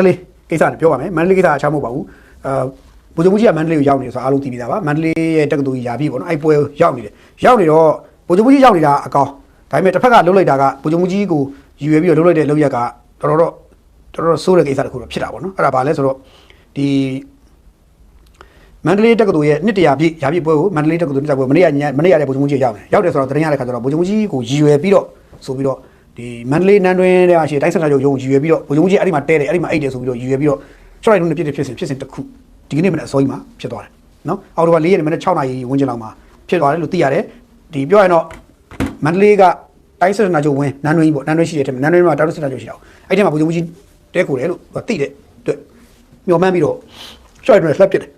တလေးကိစ္စနဲ့ပြောပါမယ်မန္တလေးကိစ္စအချားမဟုတ်ပါဘူးအာဗိုလ်ချုပ်မှုကြီးကမန္တလေးကိုရောက်နေတယ်ဆိုတော့အားလုံးသိပြီးသားပါမန္တလေးရဲ့တက္ကသိုလ်ကြီးယာပြီပေါ့နော်အဲ့ပွဲရောက်နေတယ်ရောက်နေတော့ဗိုလ်ချုပ်မှုကြီးရောက်နေတာအကောင်ဒါပေမဲ့တစ်ဖက်ကလှုပ်လိုက်တာကဗိုလ်ချုပ်မှုကြီးကိုယူရပြီးတော့လှုပ်လိုက်တဲ့လှုပ်ရက်ကတော်တော်တော့တော်တော်ဆိုးတဲ့ကိစ္စတစ်ခုတော့ဖြစ်တာပေါ့နော်အဲ့ဒါဘာလဲဆိုတော့ဒီမန္တလေးတက္ကသိုလ်ရဲ့နှစ်တရာပြည့်ရာပြည့်ပွဲကိုမန္တလေးတက္ကသိုလ်ပြပွဲမနေ့ကညမနေ့ကလည်းဗိုလ်ချုပ်မှုကြီးရောက်နေရောက်တယ်ဆိုတော့တရင်ရတဲ့ခါကျတော့ဗိုလ်ချုပ်မှုကြီးကိုရည်ရွယ်ပြီးတော့ဆိုပြီးတော့ ဒီမန္တလေးနန်းတွင်းတဲ့အရှိတိုင်းစံစာချုပ်ရုံးရည်ရွယ်ပြီးတော့ဗိုလ်ချုပ်မှုကြီးအဲ့ဒီမှာတဲတယ်အဲ့ဒီမှာအိတ်တယ်ဆိုပြီးတော့ရည်ရွယ်ပြီးတော့ချော့လိုက်လုံးနဲ့ပြည့်တဲ့ဖြစ်စဉ်ဖြစ်စဉ်တစ်ခုဒီကနေ့မနေ့အစောကြီးမှာဖြစ်သွားတယ်နော်အော်တိုဘာ၄ရက်နေ့မနေ့6နာရီဝန်းကျင်လောက်မှာဖြစ်သွားတယ်လို့သိရတယ်ဒီပြောရရင်တော့မန္တလေးကတိုင်းစံစာချုပ်ဝင်းနန်းတွင်းကြီးပေါ့နန်းတွင်းရှိတဲ့ထက်နန်းတွင်းမှာတောက်စံစာချုပ်ရှိတာပေါ့အဲ့ဒီမှာဗိုလ်ချုပ်မှုကြီးတဲကိုတယ်လို့သိတဲ့အတွက်မျောမှန်းပြီးတော့ချော့လိုက်လုံးနဲ့လှက်ပစ်တယ်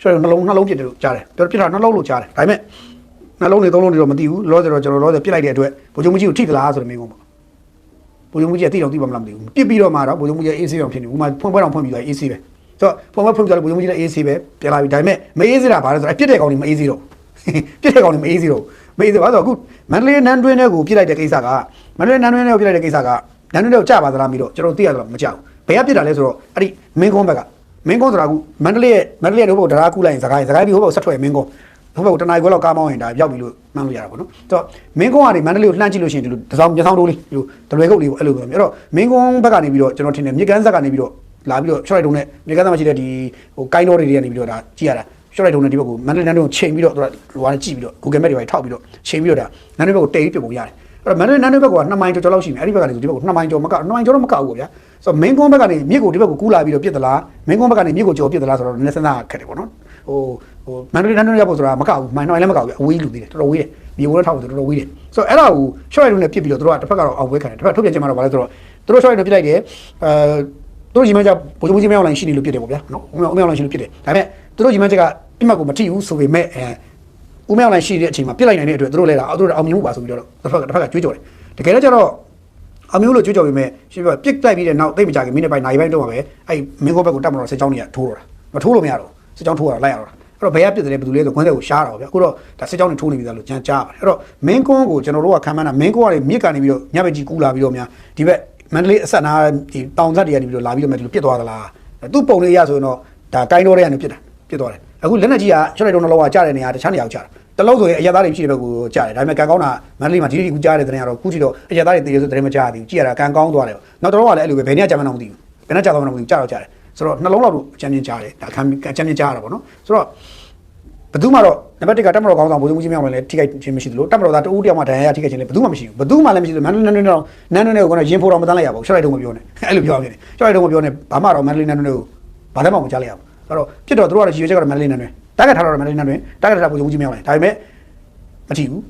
ဆိုတော့နှလုံးနှလုံးပြစ်တယ်လို့ကြားတယ်ပြောပြတာနှလုံးလို့ကြားတယ်ဒါပေမဲ့ နှလုံးတွေသုံးလုံးတွေတော့မသိဘူးလောဆယ်တော့ကျွန်တော်လောဆယ်ပြစ်လိုက်တဲ့အတွက်ဗိုလ်ချုပ်မကြီးကိုထိသလားဆိုတဲ့မိကုန်းပေါ့ဗိုလ်ချုပ်မကြီးကတိတော့တိပါမလားမသိဘူးပြစ်ပြီးတော့မှတော့ဗိုလ်ချုပ်မကြီးအေးဆေးအောင်ဖြစ်နေဘူးဥမာဖွင့်ပွဲတော်ဖွင့်ပြီးတော့အေးဆေးပဲဆိုတော့ဖွင့်ပွဲဖွင့်ပြီးတော့ဗိုလ်ချုပ်မကြီးလည်းအေးဆေးပဲပြန်လာပြီဒါပေမဲ့မအေးဆေးတာဘာလဲဆိုတော့ပြစ်တဲ့ကောင်တွေမအေးဆေးတော့ပြစ်တဲ့ကောင်တွေမအေးဆေးတော့မအေးဆေးပါဆိုတော့အခုမန္တလေးနန်းတွင်းထဲကိုပြစ်လိုက်တဲ့ကိစ္စကမန္တလေးနန်းတွင်းထဲကိုပြစ်လိုက်တဲ့ကိစ္စကနန်းတွင်းထဲကိုကြာပါသလားမသိတော့ကျွန်တော်သိရတော့မကြောက်ဘယ်ကပြစ်တာလဲဆိုတော့အဲ့ဒီမင်းကုန်းဘက်ကမင်းကုန်းဆိုတာကမန္တလေးရဲ့မန္တလေးရဲ့ဟိုဘက်ဒရာကူလိုက်ရင်စကိုင်းစကိုင်းပြီးဟိုဘက်ဆက်ထွက်မင်းကုန်း ဟိုဘက်တနင်္ဂနွေခွဲလောက်ကားမောင်းရင်ဒါရောက်ပြီလို့မှန်းလို့ရတာပေါ့နော်ဆိုတော့မင်းကုန်းကနေမန္တလေးကိုလှမ်းကြည့်လို့ရှိရင်ဒီလိုတစ်စောင်းတစ်စောင်းတိုးလေးဒီလိုတလွယ်ကုတ်လေးပေါ့အဲ့လိုပဲအဲ့တော့မင်းကုန်းဘက်ကနေပြီးတော့ကျွန်တော်ထင်တယ်မြေကန်းဆက်ကနေပြီးတော့လာပြီးတော့ရှော့လိုက်တုံးနဲ့မြေကန်းဆက်မှာရှိတဲ့ဒီဟိုကိုင်းတော်တွေတွေကနေပြီးတော့ဒါကြည့်ရတာရှော့လိုက်တုံးနဲ့ဒီဘက်ကိုမန္တလေးနန်းတုံးချိန်ပြီးတော့သူကဟိုကနေကြည့်ပြီးတော့ Google Map တွေပါထောက်ပြီးတော့ချိန်ပြီးတော့ဒါနန်းတွေဘက်ကိုတိတ်ပြီးပြပုံရတယ်အဲ့တော့မန္တလေးနန်းတွေဘက်က2မိုင်ကျော်ကျော်လောက်ရှိမယ်အဲ့ဒီဘက်ကနေဆိုဒီဘက်ကို2မိုင်ကျော်မက2မိုင်ကျော်တော့မကဘူးပေါ့ဗျာဆိုတော့မင်းကုန်းဘက်ကနေမြစ်ကိုဒီဘက်ကိုကူးလာပြီးတော့ပြစ်သလားမင်းကုန်းဘက်ကနေမြစ်ကိုကျော်ပြစ်သလားဆိုတော့နည်းနည်းစဉ်းစားခက်တယ်ပေါ့နော်ဟို ဟိုမန္တလေးနန်းတွေရောက်ဖို့ဆိုတာမကဘူးမိုင်နှိုင်လည်းမကဘူးဗျအဝေးလူသေးတယ်တော်တော်ဝေးတယ်မြေကိုလည်းထောက်ဖို့တော်တော်ဝေးတယ်ဆိုတော့အဲ့ဒါကိုရှော့ရိုက်လုံးနဲ့ပြစ်ပြီးတော့တို့ကတစ်ဖက်ကတော့အောင်ပွဲခံတယ်တစ်ဖက်ထုတ်ပြန်ချင်မှာတော့ဗာလဲဆိုတော့တို့ရှော့ရိုက်လုံးပြစ်လိုက်တယ်အဲတို့ကြီးမန်းချဗိုလ်ချုပ်ကြီးမင်းအောင်လိုင်းရှိနေလို့ပြစ်တယ်ပေါ့ဗျာနော်ဦးမင်းအောင်လိုင်းရှိလို့ပြစ်တယ်ဒါပေမဲ့တို့ကြီးမန်းချကပြစ်မှတ်ကိုမထိဘူးဆိုပေမဲ့အဲဦးမင်းအောင်လိုင်းရှိတဲ့အချိန်မှာပြစ်လိုက်နိုင်တဲ့အတွက်တို့လည်းဒါတို့အောင်မြင်မှုပါဆိုပြီးတော့တစ်ဖက်ကတစ်ဖက်ကကြွေးကြော်တယ်တကယ်တော့ကျတော့အမျိုးလို့ကြွေးကြော်ပေမဲ့ရှင်းပြပြစ်တိုက်ပြီးတဲ့နောက်သိပ်မကြခင်မိနစ်ပိုင်းနာရီပိုင်းတော့ပါပဲအဲ့မင်းကောဘက်ကိုတက်မလို့စစ်ကြောင်းတွေကထိုးတော့တာမထိုးလို့မရတော့စစ်ကြောင်းထိုးတာလိုက်ရတော့တာအဲ့ တော့ဘယ်ကပြစ်တယ်ဘယ်သူလဲဆိုခွန်းတဲ့ကိုရှားတာပေါ့ဗျာအခုတော့ဒါစစ်ကြောင်းတွေထိုးနေပြီသားလို့ကြမ်းကြားပါတယ်အဲ့တော့မင်းကွန်းကိုကျွန်တော်တို့ကခံမှန်းတာမင်းကွန်းကနေမြစ်ကနေပြီးတော့ညဘက်ကြီးကူးလာပြီးတော့များဒီဘက်မန္တလေးအဆက်နာဒီတောင်ဆက်တွေကနေပြီးတော့လာပြီးတော့မှဒီလိုပြစ်သွားသလားသူ့ပုံလေးရဆိုရင်တော့ဒါကိုင်းတော်တွေကနေပြစ်တာပြစ်သွားတယ်အခုလက်နက်ကြီးကချွတ်လိုက်တော့နှလုံးကကြားတဲ့နေရာတခြားနေရာကိုကြားတာတလုံးဆိုရင်အရသားတွေရှိတဲ့ဘက်ကိုကြားတယ်ဒါပေမဲ့ကံကောင်းတာမန္တလေးမှာဒီဒီကူကြားတဲ့တဲ့နေရာတော့ခုထိတော့အရသားတွေတည်ရဆိုတဲ့မကြားသေးဘူးကြည့်ရတာကံကောင်းသွားတယ်နောက်တော့ကလည်းအဲ့လိုပဲဘယ်နေရာကြားမှန်းတော့မသိဘူးဘယ်နဲ့ကြားတော့မှန်းမသိဘူးကြားတော့ကြားတယ် ဆိုတော့နှလုံးလောက်တော့အချမ်းမြင်ကြားတယ်ဒါခံအချမ်းမြင်ကြားရတာပေါ့နော်ဆိုတော့ဘယ်သူမှတော့နံပါတ်1ကတက်မတော်ကောင်းဆောင်ဘုံမှုကြီးမြောက်မယ်လည်းထိခိုက်ခြင်းမရှိသလိုတက်မတော်သားတဦးတယောက်မှဒဏ်ရာရထိခိုက်ခြင်းလည်းဘယ်သူမှမရှိဘူးဘယ်သူမှလည်းမရှိဘူးမန္တလေးနန်းနန်းတော့နန်းနန်းတွေကိုကတော့ရင်ဖိုးတော်မတန်းလိုက်ရပါဘူးရှော့လိုက်တော့မပြောနဲ့အဲ့လိုပြောနေတယ်ရှော့လိုက်တော့မပြောနဲ့ဘာမှတော့မန္တလေးနန်းနန်းတွေကိုဘာလည်းမမကြားလိုက်ရဘူးအဲ့တော့ဖြစ်တော့သူတို့ကတော့ရည်ရွယ်ချက်ကတော့မန္တလေးနန်းတွင်တားကထားတော့မန္တလေးနန်းတွင်တားကထားဘုံမှုကြီးမြောက်တယ်ဒါပေမဲ့မထီဘူး